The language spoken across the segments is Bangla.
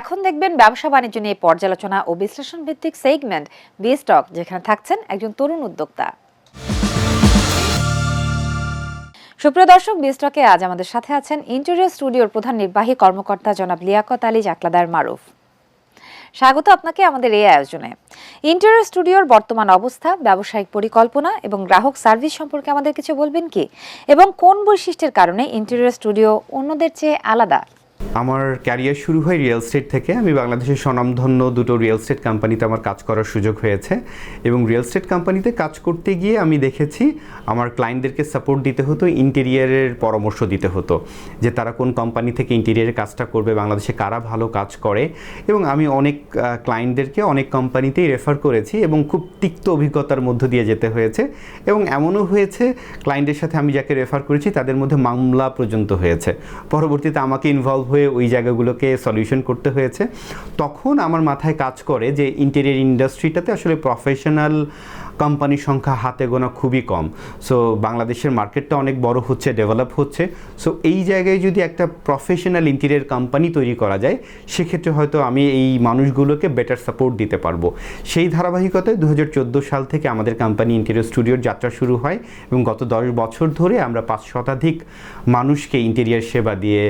এখন দেখবেন ব্যবসা বাণিজ্য নিয়ে পর্যালোচনা ও বিশ্লেষণ ভিত্তিক সেগমেন্ট বি স্টক যেখানে থাকছেন একজন তরুণ উদ্যোক্তা। সুপ্রিয় দর্শক বিস্টকে আজ আমাদের সাথে আছেন ইন্টেরিয়র স্টুডিওর প্রধান নির্বাহী কর্মকর্তা জনাব লিয়াকত আলী জাকলাদার মারুফ। স্বাগত আপনাকে আমাদের এই আয়োজনে। ইন্টেরিয়র স্টুডিওর বর্তমান অবস্থা, ব্যবসায়িক পরিকল্পনা এবং গ্রাহক সার্ভিস সম্পর্কে আমাদের কিছু বলবেন কি? এবং কোন বৈশিষ্ট্যের কারণে ইন্টেরিয়র স্টুডিও অন্যদের চেয়ে আলাদা? আমার ক্যারিয়ার শুরু হয় রিয়েল স্টেট থেকে। আমি বাংলাদেশের স্বনামধন্য দুটো রিয়েল স্টেট কোম্পানিতে আমার কাজ করার সুযোগ হয়েছে এবং রিয়েল স্টেট কোম্পানিতে কাজ করতে গিয়ে আমি দেখেছি আমার ক্লায়েন্টদেরকে সাপোর্ট দিতে হতো ইন্টেরিয়ারের পরামর্শ দিতে হতো যে তারা কোন কোম্পানি থেকে ইন্টেরিয়ারের কাজটা করবে, বাংলাদেশে কারা ভালো কাজ করে এবং আমি অনেক ক্লায়েন্টদেরকে অনেক কোম্পানিতেই রেফার করেছি এবং খুব তিক্ত অভিজ্ঞতার মধ্য দিয়ে যেতে হয়েছে এবং এমনও হয়েছে ক্লায়েন্টের সাথে আমি যাকে রেফার করেছি তাদের মধ্যে মামলা পর্যন্ত হয়েছে। পরবর্তীতে আমাকে ইনভলভ হয়ে ওই জায়গাগুলোকে সলিউশন করতে হয়েছে। তখন আমার মাথায় কাজ করে যে ইন্টেরিয়ার ইন্ডাস্ট্রিটাতে আসলে প্রফেশনাল কোম্পানির সংখ্যা হাতে গোনা খুবই কম। সো বাংলাদেশের মার্কেটটা অনেক বড় হচ্ছে ডেভেলপ হচ্ছে। সো এই জায়গায় যদি একটা প্রফেশনাল ইন্টেরিয়ার কোম্পানি তৈরি করা যায়, সেক্ষেত্রে হয়তো আমি এই মানুষগুলোকে বেটার সাপোর্ট দিতে পারব। সেই ধারাবাহিকতায় দু হাজার চোদ্দ সাল থেকে আমাদের কোম্পানি ইন্টেরিয়ার স্টুডিওর যাত্রা শুরু হয় এবং গত দশ বছর ধরে আমরা পাঁচ শতাধিক মানুষকে ইন্টেরিয়ার সেবা দিয়ে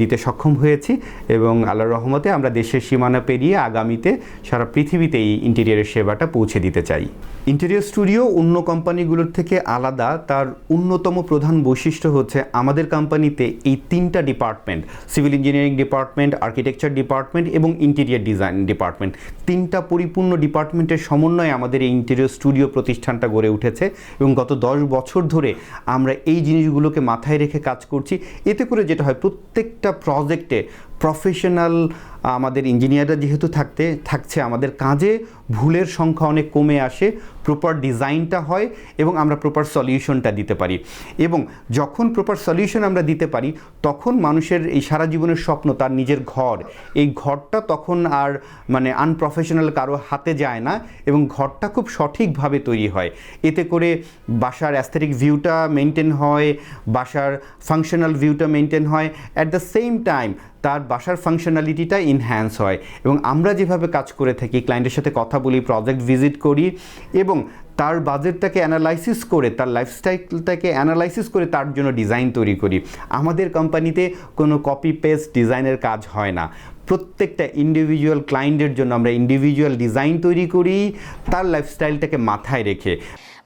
দিতে সক্ষম হয়েছি এবং আল্লাহর রহমতে আমরা দেশের সীমানা পেরিয়ে আগামীতে সারা পৃথিবীতে এই ইন্টেরিয়ারের সেবাটা পৌঁছে দিতে চাই। ইন্টেরিয়ার স্টুডিও অন্য কোম্পানিগুলোর থেকে আলাদা। তার অন্যতম প্রধান বৈশিষ্ট্য হচ্ছে আমাদের কোম্পানিতে এই তিনটা department civil engineering department architecture department এবং ইন্টেরিয়ার ডিজাইন ডিপার্টমেন্ট তিনটা পরিপূর্ণ ডিপার্টমেন্টের সমন্বয়ে আমাদের এই ইন্টেরিয়ার স্টুডিও প্রতিষ্ঠানটা গড়ে উঠেছে এবং গত দশ বছর ধরে আমরা এই জিনিসগুলোকে মাথায় রেখে কাজ করছি। এতে করে যেটা হয়, প্রত্যেকটা প্রজেক্টে প্রফেশনাল আমাদের ইঞ্জিনিয়াররা যেহেতু থাকতে, থাকছে, আমাদের কাজে ভুলের সংখ্যা অনেক কমে আসে প্রপার ডিজাইনটা হয় এবং আমরা প্রপার সলিউশনটা দিতে পারি। এবং যখন প্রপার সলিউশন আমরা দিতে পারি, তখন মানুষের এই সারা জীবনের স্বপ্ন তার নিজের ঘর। এই ঘরটা তখন আর মানে আনপ্রফেশনাল কারও হাতে যায় না এবং ঘরটা খুব সঠিকভাবে তৈরি হয়। এতে করে বাসার অ্যাস্থেটিক ভিউটা মেনটেন হয়, বাসার ফাংশনাল ভিউটা মেনটেন হয়। অ্যাট দ্য সেম টাইম তার বাসার ফাংশনালিটিটা ইনহ্যান্স হয়। এবং আমরা যেভাবে কাজ করে থাকি ক্লায়েন্টের সাথে কথা বলি প্রজেক্ট ভিজিট করি, এবং তার বাজেটটাকে অ্যানালাইসিস করে, তার লাইফস্টাইলটাকে অ্যানালাইসিস করে তার জন্য ডিজাইন তৈরি করি। আমাদের কোম্পানিতে কোনো কপি পেস্ট ডিজাইনের কাজ হয় না। প্রত্যেকটা ইন্ডিভিজুয়াল ক্লায়েন্টের জন্য আমরা ইন্ডিভিজুয়াল ডিজাইন তৈরি করি, তার লাইফস্টাইলটাকে মাথায় রেখে।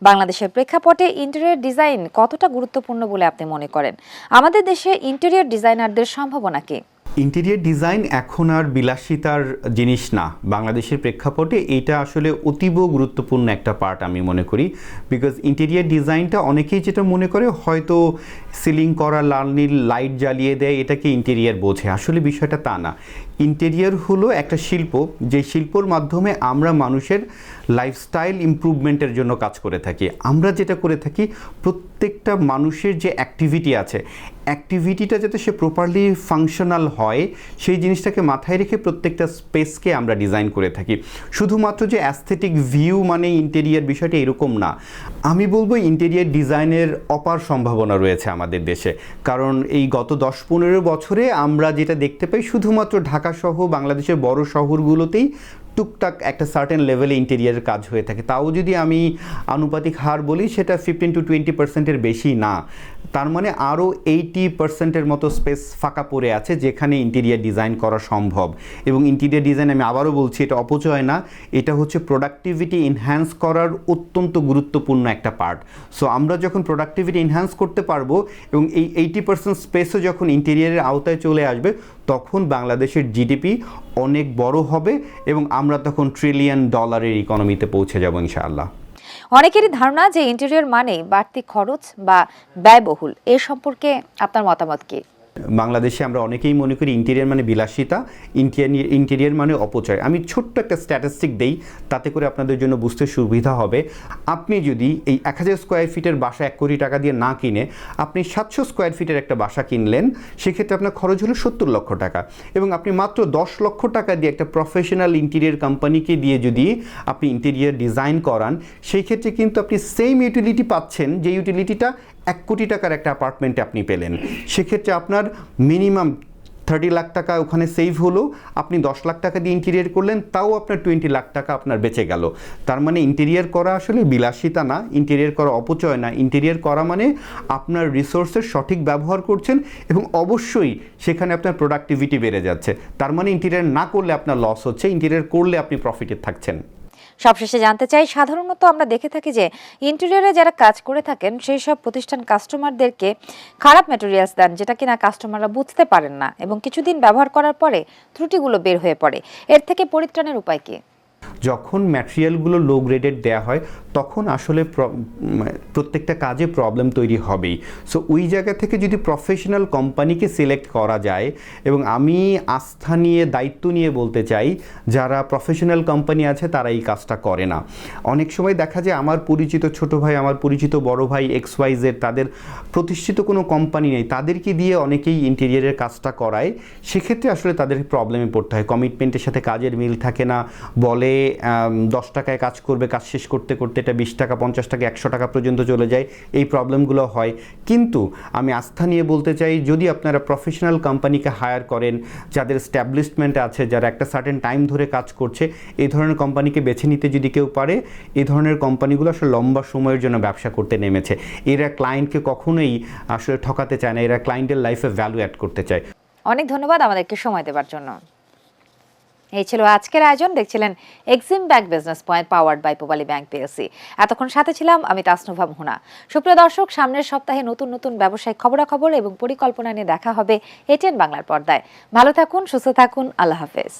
বাংলাদেশের প্রেক্ষাপটে ইন্টেরিয়র ডিজাইন কতটা গুরুত্বপূর্ণ বলে আপনি মনে করেন? আমাদের দেশে ইন্টেরিয়র ডিজাইনারদের সম্ভাবনা কি? ইন্টেরিয়ার ডিজাইন এখন আর বিলাসিতার জিনিস না। বাংলাদেশের প্রেক্ষাপটে এটা আসলে অতীব গুরুত্বপূর্ণ একটা পার্ট আমি মনে করি। বিকজ ইন্টেরিয়ার ডিজাইনটা অনেকেই যেটা মনে করে, হয়তো সিলিং করা, লাল নীল লাইট জ্বালিয়ে দেয়, এটাকে ইন্টেরিয়ার বোঝে। আসলে বিষয়টা তা না। ইন্টেরিয়ার হলো একটা শিল্প, যে শিল্পর মাধ্যমে আমরা মানুষের লাইফস্টাইল ইমপ্রুভমেন্টের জন্য কাজ করে থাকি। আমরা যেটা করে থাকি, প্রত্যেকটা মানুষের যে অ্যাক্টিভিটি আছে অ্যাক্টিভিটিটা যাতে সে প্রপারলি ফাংশনাল হয়, সেই জিনিসটাকে মাথায় রেখে প্রত্যেকটা স্পেসকে আমরা ডিজাইন করে থাকি। শুধুমাত্র যে অ্যাস্থেটিক ভিউ মানে ইন্টেরিয়ার বিষয়টা এরকম না। আমি বলব ইন্টেরিয়ার ডিজাইনের অপার সম্ভাবনা রয়েছে আমাদের দেশে। কারণ এই গত দশ পনেরো বছরে আমরা যেটা দেখতে পাই, শুধুমাত্র ঢাকা সহ বাংলাদেশের বড় শহরগুলোতেই টুকটাক একটা সার্টেন লেভেলে ইন্টেরিয়ারের কাজ হয়ে থাকে। তাও যদি আমি আনুপাতিক হার বলি, সেটা ফিফটিন টু টোয়েন্টি পার্সেন্টের বেশি না। তার মানে আরও এইটি পার্সেন্টের মতো স্পেস ফাঁকা পড়ে আছে যেখানে ইন্টেরিয়ার ডিজাইন করা সম্ভব। এবং ইন্টেরিয়ার ডিজাইন আমি আবারও বলছি, এটা অপচয় না। এটা হচ্ছে প্রোডাক্টিভিটি এনহ্যান্স করার অত্যন্ত গুরুত্বপূর্ণ একটা পার্ট সো আমরা যখন প্রোডাক্টিভিটি এনহ্যান্স করতে পারব এবং এই এইটি পার্সেন্ট স্পেসও যখন ইন্টেরিয়ারের আওতায় চলে আসবে, তখন বাংলাদেশের জিডিপি অনেক বড় হবে এবং আমরা তখন ট্রিলিয়ন ডলারের ইকোনমিতে পৌঁছে যাব ইনশাআল্লাহ। অনেকেরই ধারণা যে ইন্টেরিয়র মানে বাড়তি খরচ বা ব্যয়বহুল। এ সম্পর্কে আপনার মতামত কি? বাংলাদেশে আমরা অনেকেই মনে করি ইন্টেরিয়ার মানে বিলাসিতা ইন্টেরিয়ার ইন্টেরিয়ার মানে অপচয়। আমি ছোট্ট একটা স্ট্যাটিস্টিক দেই, তাতে করে আপনাদের জন্য বুঝতে সুবিধা হবে। আপনি যদি এই এক হাজার স্কোয়ার ফিটের বাসা এক কোটি টাকা দিয়ে না কিনে, আপনি সাতশো স্কোয়ার ফিটের একটা বাসা কিনলেন, সেক্ষেত্রে আপনার খরচ হলো সত্তর লক্ষ টাকা। এবং আপনি মাত্র দশ লক্ষ টাকা দিয়ে একটা প্রফেশনাল ইন্টেরিয়ার কোম্পানিকে দিয়ে যদি আপনি ইন্টেরিয়ার ডিজাইন করান, সেই ক্ষেত্রে কিন্তু আপনি সেম ইউটিলিটি পাচ্ছেন, যে ইউটিলিটিটা এক কোটি টাকার একটা অ্যাপার্টমেন্টে আপনি পেলেন। সেক্ষেত্রে আপনার মিনিমাম থার্টি লাখ টাকা ওখানে সেভ হলো, আপনি দশ লাখ টাকা দিয়ে ইন্টেরিয়ার করলেন, তাও আপনার টোয়েন্টি লাখ টাকা আপনার বেঁচে গেল। তার মানে ইন্টেরিয়ার করা আসলে বিলাসিতা না ইন্টেরিয়ার করা অপচয় না। ইন্টেরিয়ার করা মানে আপনার রিসোর্সের সঠিক ব্যবহার করছেন এবং অবশ্যই সেখানে আপনার প্রোডাক্টিভিটি বেড়ে যাচ্ছে। তার মানে ইন্টেরিয়ার না করলে আপনার লস হচ্ছে ইন্টেরিয়ার করলে আপনি প্রফিটে থাকছেন। সবশেষে জানতে চাই, সাধারণত আমরা দেখে থাকি যে ইন্টেরিয়রে যারা কাজ করে থাকেন, সেই সব প্রতিষ্ঠান কাস্টমারদেরকে খারাপ ম্যাটেরিয়ালস দেন, যেটা কিনা কাস্টমাররা বুঝতে পারেন না এবং কিছুদিন ব্যবহার করার পরে ত্রুটিগুলো বের হয়ে পড়ে। এর থেকে পরিত্রাণের উপায় কি? যখন ম্যাটেরিয়ালগুলো লো গ্রেডেড দেওয়া হয়, তখন আসলে প্র- প্রত্যেকটা কাজে প্রবলেম তৈরি হবেই। সো ওই জায়গা থেকে যদি প্রফেশনাল কোম্পানিকে সিলেক্ট করা যায়, এবং আমি আস্থা নিয়ে, দায়িত্ব নিয়ে বলতে চাই, যারা প্রফেশনাল কোম্পানি আছে, তারা এই কাজটা করে না। অনেক সময় দেখা যায়, আমার পরিচিত ছোট ভাই, আমার পরিচিত বড় ভাই এক্স ওয়াই জেড তাদের প্রতিষ্ঠিত কোনো কোম্পানি নেই, তাদেরকে দিয়ে অনেকেই ইন্টেরিয়ারের কাজটা করায়। সেক্ষেত্রে আসলে তাদের প্রবলেমে পড়তে হয়। কমিটমেন্টের সাথে কাজের মিল থাকে না। বলে দশ টাকায় কাজ করবে, কাজ শেষ করতে করতে এটা বিশ টাকা, পঞ্চাশ টাকা, একশো টাকা পর্যন্ত চলে যায়, এই প্রবলেমগুলো হয়। কিন্তু আমি আস্থা নিয়ে বলতে চাই, যদি আপনারা প্রফেশনাল কোম্পানিকে হায়ার করেন, যাদের স্ট্যাবলিশমেন্ট আছে, যারা একটা সার্টেন টাইম ধরে কাজ করছে, এই ধরনের কোম্পানিকে বেছে নিতে যদি কেউ পারে, এই ধরনের কোম্পানিগুলো আসলে লম্বা সময়ের জন্য ব্যবসা করতে নেমেছে। এরা ক্লায়েন্টকে কখনোই আসলে ঠকাতে চায় না, এরা ক্লায়েন্টের লাইফে ভ্যালু অ্যাড করতে চায়। অনেক ধন্যবাদ আমাদেরকে সময় দেওয়ার জন্য। এই ছিল আজকের আয়োজন। দেখছিলেন Exim bank business point powered by Pubali bank PSC এতক্ষণ সাথে ছিলাম আমি তাসনুভা মোহনা। সুপ্রিয় দর্শক, সামনের সপ্তাহে নতুন নতুন ব্যবসায়িক খবরাখবর এবং পরিকল্পনা নিয়ে দেখা হবে এটিএন বাংলার পর্দায়। ভালো থাকুন, সুস্থ থাকুন, আল্লাহ হাফেজ।